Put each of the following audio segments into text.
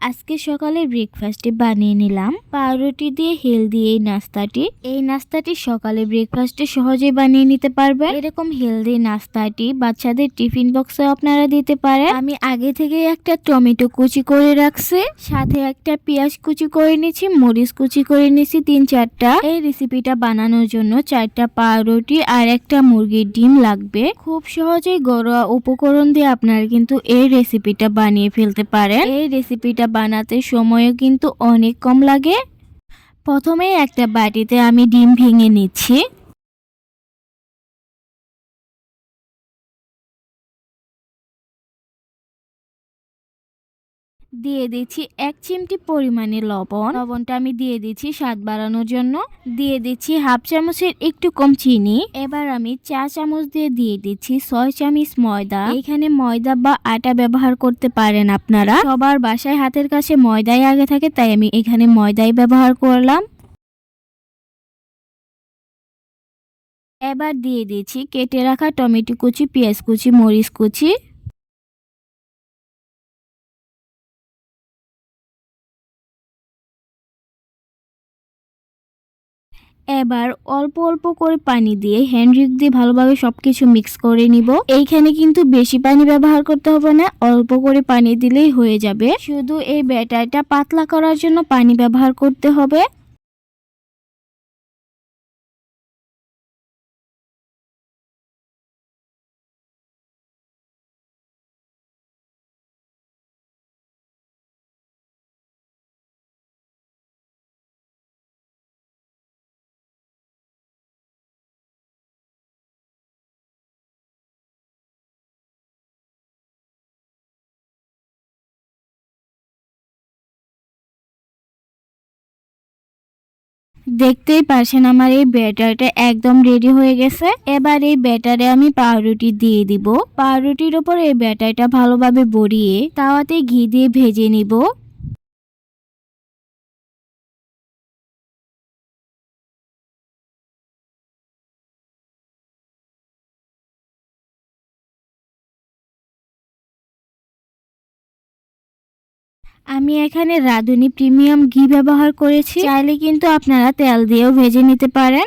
আজকে সকালে ব্রেকফাস্টে বানিয়ে নিলাম। পাউরুটি দিয়ে হেলদি এই নাস্তাটি। এই নাস্তাটি সকালে ব্রেকফাস্টে সহজে বানিয়ে নিতে পারবে। এরকম হেলদি নাস্তাটি বাচ্চাদের টিফিন বক্সে আপনারা দিতে পারেন আমি আগে থেকে একটা টমেটো কুচি করে রাখছি। সাথে একটা পেঁয়াজ কুচি করে নিয়েছি, মরিচ কুচি করে নিয়েছি তিন চারটা। এই রেসিপিটা বানানোর জন্য চারটা পাউরুটি আর একটা মুরগির ডিম লাগবে। খুব সহজেই ঘরোয়া উপকরণ দিয়ে আপনারা কিন্তু এই রেসিপিটা বানিয়ে ফেলতে পারেন। এই রেসিপিটা বানাতে সময়ও কিন্তু অনেক কম লাগে। প্রথমে একটা বাটিতে আমি ডিম ভেঙে নিচ্ছি। দিয়ে দিচ্ছি এক চিমটি পরিমাণে লবণ। লবণটা আমি দিয়ে দিচ্ছি স্বাদ বাড়ানোর জন্য। দিয়ে দিচ্ছি হাফ চামচের একটু কম চিনি। এবার আমি চা চামচ দিয়ে দিয়ে দিচ্ছি ছয় চামচ ময়দা। এখানে ময়দা বা আটা ব্যবহার করতে পারেন আপনারা। সবার বাসায় হাতের কাছে ময়দাই আগে থাকে, তাই আমি এখানে ময়দাই ব্যবহার করলাম। এবার দিয়ে দিচ্ছি কেটে রাখা টমেটো কুচি, পেঁয়াজ কুচি, মরিচ কুচি। এবার অল্প অল্প করে পানি দিয়ে হ্যান্ডরিক দিয়ে ভালোভাবে সবকিছু মিক্স করে নিব। এইখানে কিন্তু বেশি পানি ব্যবহার করতে হবে না, অল্প করে পানি দিলেই হয়ে যাবে। শুধু এই ব্যাটারটা পাতলা করার জন্য পানি ব্যবহার করতে হবে। দেখতেই পারছেন আমার এই ব্যাটারটা একদম রেডি হয়ে গেছে। এবার এই ব্যাটারে আমি পাউরুটি দিয়ে দিব। পাউরুটির ওপর এই ব্যাটারটা ভালোভাবে বড়িয়ে তাওয়াতে ঘি দিয়ে ভেজে নিব। আমি এখানে রাঁধুনি প্রিমিয়াম ঘি ব্যবহার করেছি। চাইলে কিন্তু আপনারা তেল দিয়েও ভেজে নিতে পারেন।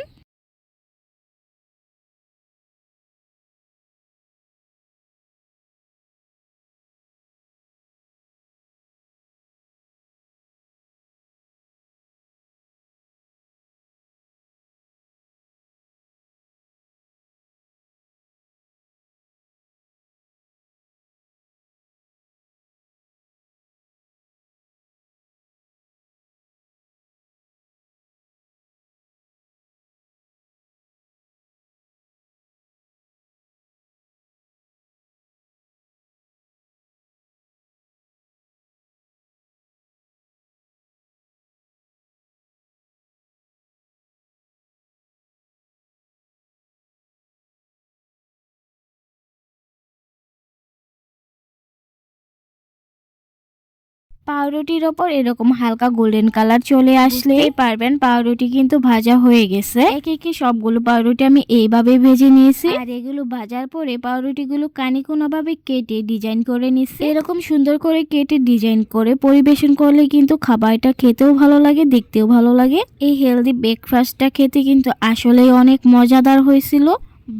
পাউরুটির ওপর এরকম হালকা গোল্ডেন কালার চলে আসলে পারবেন পাউরুটি কিন্তু ভাজা হয়ে গেছে। এক একে সবগুলো পাউরুটি আমি এইভাবে ভেজে নিয়েছি। আর এগুলো ভাজার পরে পাউরুটিগুলো কানিকোনা ভাবে কেটে ডিজাইন করে নিচ্ছি এরকম সুন্দর করে কেটে ডিজাইন করে পরিবেশন করলে কিন্তু খাবারটা খেতেও ভালো লাগে দেখতেও ভালো লাগে। এই হেলদি ব্রেকফাস্টটা খেতে কিন্তু আসলেই অনেক মজাদার হয়েছিল।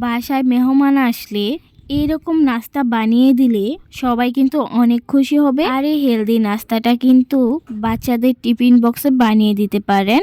বাসায় মেহমান আসলে এরকম নাস্তা বানিয়ে দিলে সবাই কিন্তু অনেক খুশি হবে। আর এই হেলদি নাস্তাটা কিন্তু বাচ্চাদের টিফিন বক্সে বানিয়ে দিতে পারেন।